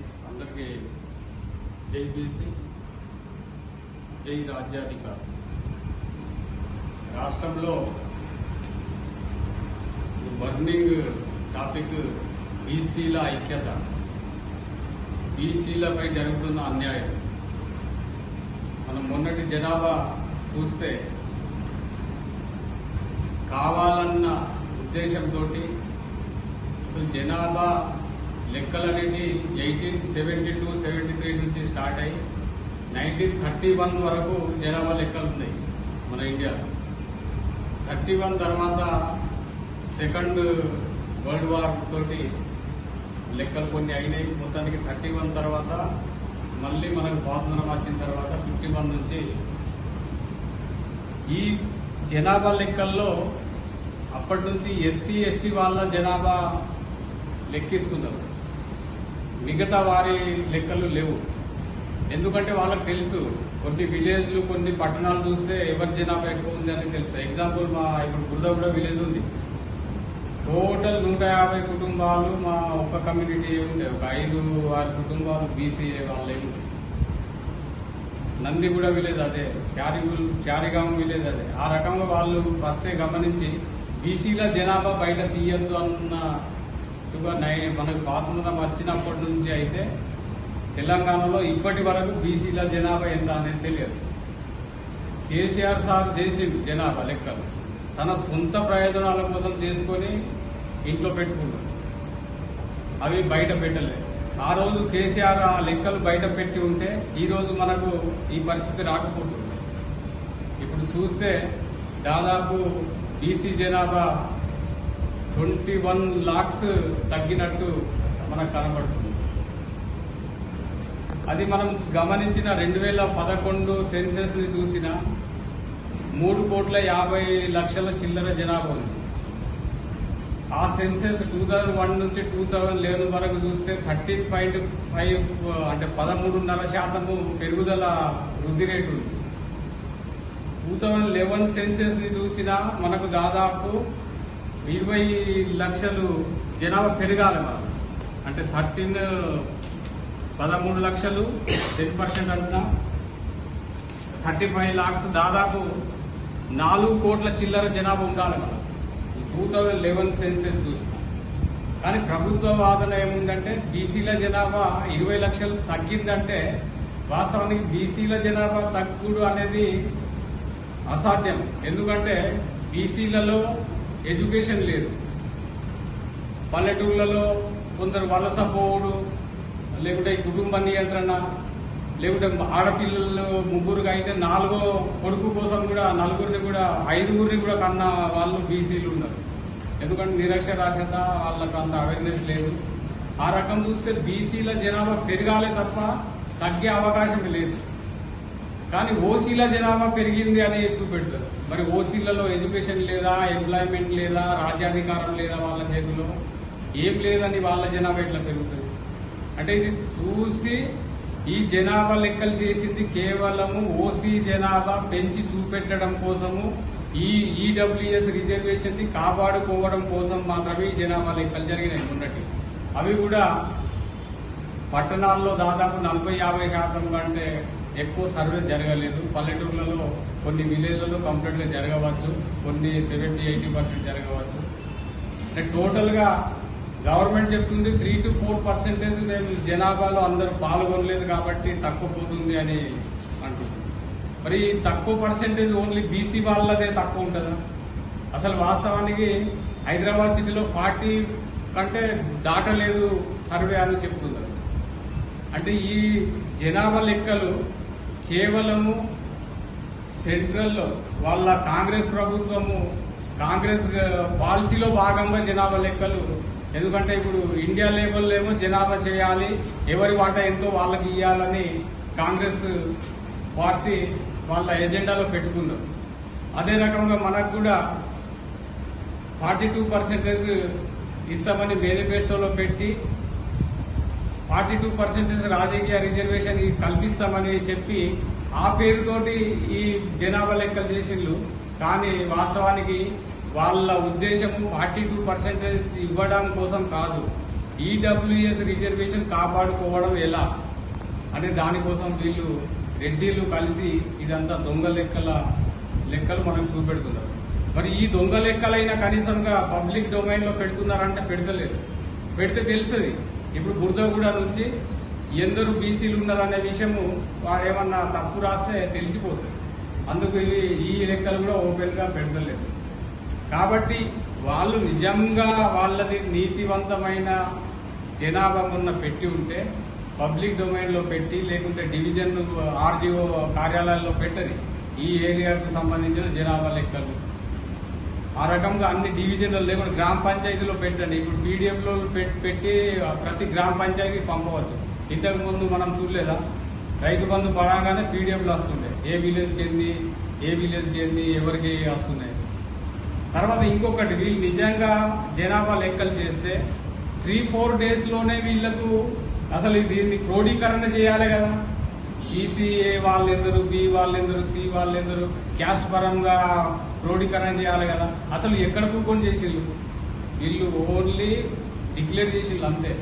Friends అందరికీ జై BC జై రాజ్యాధికారి. రాష్ట్రంలో బర్నింగ్ టాపిక్ బీసీల ఐక్యత. బీసీలపై జరుగుతున్న అన్యాయం. మనం మొన్నటి జనాభా చూస్తే కావాలన్న ఉద్దేశంతో అసలు జనాభా లెక్కలనేది eighteen seventy two seventy three నుంచి స్టార్ట్ అయ్యి నైన్టీన్ థర్టీ వన్ వరకు జనాభా లెక్కలు ఉన్నాయి మన ఇండియాలో థర్టీ వన్ తర్వాత సెకండ్ వరల్డ్ వార్ తోటి లెక్కలు కొన్ని అయినాయి. మొత్తానికి థర్టీ వన్ తర్వాత మళ్ళీ మనకు స్వాతంత్రం వచ్చిన తర్వాత ఫిఫ్టీ వన్ నుంచి ఈ జనాభా లెక్కల్లో అప్పటి నుంచి ఎస్సీ ఎస్టీ వాళ్ళ జనాభా లెక్కిస్తున్నారు. మిగతా వారి లెక్కలు లేవు. ఎందుకంటే వాళ్ళకి తెలుసు కొన్ని విలేజ్లు కొన్ని పట్టణాలు చూస్తే ఎవరి జనాభా ఎక్కువ ఉంది అని తెలుసు. ఎగ్జాంపుల్ మా ఇప్పుడు బుర్దగూడ విలేజ్ ఉంది. టోటల్ నూట యాభై కుటుంబాలు మా ఒక్క కమ్యూనిటీ ఉండే. ఒక ఐదు ఆరు కుటుంబాలు బీసీ వాళ్ళే ఉంటాయి నందిగూడ విలేజ్ అదే చారిగుల్ చారిగామ విలేజ్ అదే. ఆ రకంగా వాళ్ళు వస్తే గమనించి బీసీల జనాభా బయట తీయద్దు అన్నట్టుగా నై మనకు స్వాతంత్రం వచ్చినప్పటి నుంచి అయితే తెలంగాణలో ఇప్పటి వరకు బీసీల జనాభా ఎంత అనేది తెలియదు. కేసీఆర్ సార్ చేసిండు జనాభా లెక్కలు. తన సొంత ప్రయోజనాల కోసం చేసుకొని ఇంట్లో పెట్టుకున్నాడు. అవి బయట పెట్టలేదు ఆ రోజు కేసీఆర్ ఆ లెక్కలు బయట పెట్టి ఉంటే ఈరోజు మనకు ఈ పరిస్థితి రాకపోతుంది. ఇప్పుడు చూస్తే దాదాపు బీసీ జనాభా ట్వంటీ వన్ లాక్స్ తగ్గినట్టు మనకు కనబడుతుంది. అది మనం గమనించిన రెండు వేల పదకొండు సెన్సెస్ని చూసిన మూడు కోట్ల యాభై లక్షల చిల్లర జనాభా ఉంది. ఆ సెన్సెస్ టూ థౌజండ్ వన్ నుంచి టూ థౌజండ్ లెవెన్ వరకు చూస్తే థర్టీన్ పాయింట్ ఫైవ్ అంటే పదమూడున్నర శాతము పెరుగుదల వృద్ధి రేటు ఉంది. టూ థౌజండ్ లెవెన్ సెన్సెస్ని చూసినా మనకు దాదాపు ఇరవై లక్షలు జనాభా పెరగాలి మనం. అంటే థర్టీన్ పదమూడు లక్షలు టెన్ పర్సెంట్ అంటున్నా థర్టీ ఫైవ్ లాక్స్ దాదాపు నాలుగు కోట్ల చిల్లర జనాభా ఉండాలి మనం. టూ థౌజండ్ లెవెన్ సెన్సెస్ చూసిన. కానీ ప్రభుత్వ వాదన ఏముందంటే బీసీల జనాభా ఇరవై లక్షలు తగ్గిందంటే వాస్తవానికి బీసీల జనాభా తగ్గుడు అనేది అసాధ్యం. ఎందుకంటే బీసీలలో ఎడ్యుకేషన్ లేదు. పల్లెటూళ్ళలో కొందరు వలస పోవుడు లేకుంటే కుటుంబ నియంత్రణ లేకుంటే ఆడపిల్లలు ముగ్గురుగా అయితే నాలుగో కొడుకు కోసం కూడా నలుగురిని కూడా ఐదుగురిని కూడా కన్న వాళ్ళు బీసీలు ఉన్నారు. ఎందుకంటే నిరక్షరాస్యత వాళ్ళకు అంత అవేర్నెస్ లేదు. ఆ రకం చూస్తే బీసీల జనాభా పెరగాలే తప్ప తగ్గే అవకాశం లేదు. కానీ ఓసీల జనాభా పెరిగింది అని చూపెడతారు. మరి ఓసీలలో ఎడ్యుకేషన్ లేదా ఎంప్లాయ్మెంట్ లేదా రాజ్యాధికారం లేదా వాళ్ళ చేతిలో? ఏం లేదని వాళ్ళ జనాభా ఇట్లా పెరుగుతుంది? అంటే ఇది చూసి ఈ జనాభా లెక్కలు చేసింది కేవలము ఓసీ జనాభా పెంచి చూపెట్టడం కోసము ఈ ఈడబ్ల్యూఎస్ రిజర్వేషన్ని కాపాడుకోవడం కోసం మాత్రమే ఈ జనాభా లెక్కలు జరిగినాయి ఉన్నట్టు అవి కూడా పట్టణాల్లో దాదాపు నలభై యాభై శాతం కంటే ఎక్కువ సర్వే జరగలేదు. పల్లెటూర్లలో కొన్ని విలేజ్లలో కంప్లీట్గా జరగవచ్చు కొన్ని సెవెంటీ ఎయిటీ పర్సెంట్ జరగవచ్చు. అంటే టోటల్గా గవర్నమెంట్ చెప్తుంది త్రీ టు ఫోర్ పర్సెంటేజ్ మేము జనాభాలో అందరూ పాల్గొనలేదు కాబట్టి తక్కువ పోతుంది అని అంటుంది మరి తక్కువ పర్సెంటేజ్ ఓన్లీ బీసీ వాళ్ళదే తక్కువ ఉంటుందా? అసలు వాస్తవానికి హైదరాబాద్ సిటీలో ఫార్టీ కంటే దాటలేదు సర్వే అని చెప్తున్నారు. అంటే ఈ జనాభా లెక్కలు కేవలము సెంట్రల్లో వాళ్ళ కాంగ్రెస్ ప్రభుత్వము కాంగ్రెస్ పాలసీలో భాగంగా జనాభా లెక్కలు. ఎందుకంటే ఇప్పుడు ఇండియా లెవెల్లో ఏమో జనాభా చేయాలి ఎవరి వాటా ఎంతో వాళ్ళకి ఇవ్వాలని కాంగ్రెస్ పార్టీ వాళ్ళ ఎజెండాలో పెట్టుకున్నారు అదే రకంగా మనకు కూడా ఫార్టీ టూ పర్సెంటేజ్ ఇస్తామని మేనిఫెస్టోలో పెట్టి ఫార్టీ టూ పర్సెంటేజ్ రాజకీయ రిజర్వేషన్ కల్పిస్తామని చెప్పి ఆ పేరుతోటి ఈ జనాభా లెక్కలు చేసిండ్రు కానీ వాస్తవానికి వాళ్ళ ఉద్దేశం ఫార్టీ టూ పర్సెంటేజ్ ఇవ్వడం కోసం కాదు. ఈడబ్ల్యూఎస్ రిజర్వేషన్ కాపాడుకోవడం ఎలా? అనే దానికోసం వీళ్ళు రెడ్డిలు కలిసి ఇదంతా దొంగ లెక్కల లెక్కలు మనం చూపెడుతున్నారు. మరి ఈ దొంగ లెక్కలైనా కనీసంగా పబ్లిక్ డొమైన్లో పెడుతున్నారంటే పెడతలేదు. పెడితే తెలుస్తుంది. ఇప్పుడు బురదగూడ నుంచి ఎందరు బీసీలు ఉన్నారనే విషయము వారు ఏమన్నా తప్పు రాస్తే తెలిసిపోతుంది. అందుకు ఇవి ఈ లెక్కలు కూడా ఓపెన్గా పెడతలేదు. కాబట్టి వాళ్ళు నిజంగా వాళ్ళది నీతివంతమైన జనాభా ఉన్న పెట్టి ఉంటే పబ్లిక్ డొమైన్లో పెట్టి లేకుంటే డివిజన్ ఆర్డీఓ కార్యాలయాల్లో పెట్టని ఈ ఏరియాకు సంబంధించిన జనాభా లెక్కలు ఆ రకంగా అన్ని డివిజన్లు లేకుండా గ్రామ పంచాయతీలో పెట్టండి. ఇప్పుడు పీడిఎఫ్ పెట్టి ప్రతి గ్రామ పంచాయతీకి పంపవచ్చు. ఇంతకు ముందు మనం చూడలేదా? రైతు బంధు పరాగానే పీడిఎఫ్ వస్తుండే. ఏ విలేజ్కి ఏంది? ఏ విలేజ్కి ఏంది? ఎవరికి వస్తున్నాయి తర్వాత ఇంకొకటి వీళ్ళు నిజంగా జనాభా లెక్కలు చేస్తే త్రీ ఫోర్ డేస్లోనే వీళ్ళకు వీళ్ళకు అసలు దీన్ని క్రోడీకరణ చేయాలి కదా. ఈసీఏ వాళ్ళెందరు బి వాళ్ళెందరు సి వాళ్ళెందరు క్యాస్ట్ పరంగా క్రోడీకరణ చేయాలి కదా. అసలు ఎక్కడ కూకొని చేసిళ్ళు? వీళ్ళు ఓన్లీ డిక్లేర్ చేసిళ్ళు అంతే.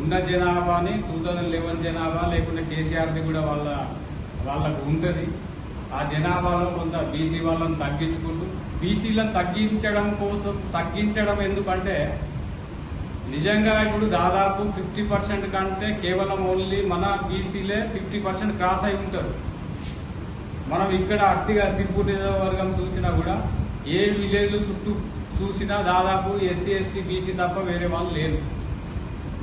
ఉన్న జనాభాని టూ థౌజండ్ లెవెన్ జనాభా లేకుంటే కేసీఆర్ది కూడా వాళ్ళ వాళ్ళకు ఉంటుంది. ఆ జనాభాలో కొంత బీసీ వాళ్ళని తగ్గించుకుంటూ బీసీలను తగ్గించడం కోసం తగ్గించడం ఎందుకంటే నిజంగా ఇప్పుడు దాదాపు ఫిఫ్టీ పర్సెంట్ కంటే కేవలం ఓన్లీ మన బీసీలే ఫిఫ్టీ పర్సెంట్ క్రాస్ అయి ఉంటారు. మనం ఇక్కడ అట్టిగా సిర్పూర్ నియోజకవర్గం చూసినా కూడా ఏ విలేజ్ చుట్టూ చూసినా దాదాపు ఎస్సీ ఎస్టీ బీసీ తప్ప వేరే వాళ్ళు లేరు.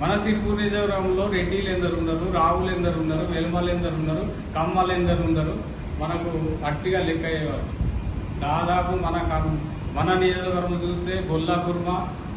మన సిర్పూర్ నియోజకవర్గంలో రెడ్డిలు ఎందరు ఉన్నారు రావులు ఎందరు ఉన్నారు వెల్మలు ఎందరు ఉన్నారు కమ్మలు ఎందరు ఉన్నారు మనకు అట్టిగా లెక్క అయ్యేవారు. దాదాపు మన మన నియోజకవర్గం చూస్తే బొల్లా కుర్మ